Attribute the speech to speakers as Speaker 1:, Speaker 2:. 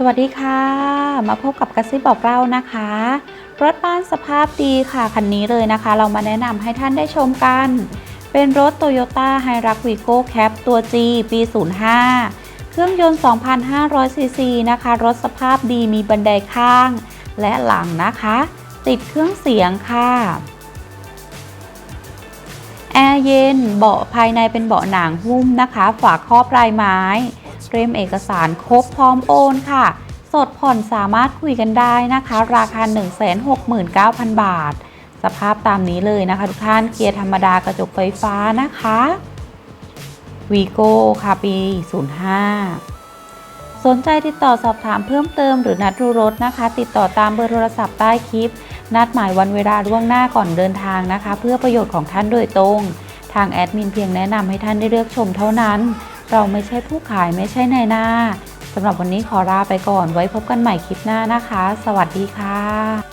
Speaker 1: สวัสดีค่ะ มาพบกับกระซิบบอกเล่านะคะ รถบ้านสภาพดีค่ะคันนี้เลยนะคะ เรามาแนะนำให้ท่านได้ชมกัน เป็นรถ Toyota h i r u x Vigo Cap ตัว G ปี 05 เครื่องยนต์2,500ซีซีนะคะ รถสภาพดีมีบันไดข้าง และหลังนะคะ ติดเครื่องเสียงค่ะแอร์เย็นเบาะภายในเป็นเบาะหนังหุ้มนะคะ ฝาครอบลายไม้ เตรียมเอกสารครบพร้อมโอนค่ะ สดผ่อนสามารถคุยกันได้นะคะ ราคา 169,000 บาท สภาพตามนี้เลยนะคะ ทุกท่านเกียร์ธรรมดากระจกไฟฟ้านะคะวีโก้ค่ะปี 05 สนใจติดต่อสอบถามเพิ่มเติมหรือนัดดูรถนะคะ ติดต่อตามเบอร์โทรศัพท์ใต้คลิป นัดหมายวันเวลาล่วงหน้าก่อนเดินทางนะคะ เพื่อประโยชน์ของท่านโดยตรง ทางแอดมินเพียงแนะนำให้ท่านได้เลือกชมเท่านั้น เราไม่ใช่ผู้ขายไม่ใช่นายหน้าสำหรับวันนี้ขอลาไปก่อนไว้พบกันใหม่คลิปหน้านะคะ สวัสดีค่ะ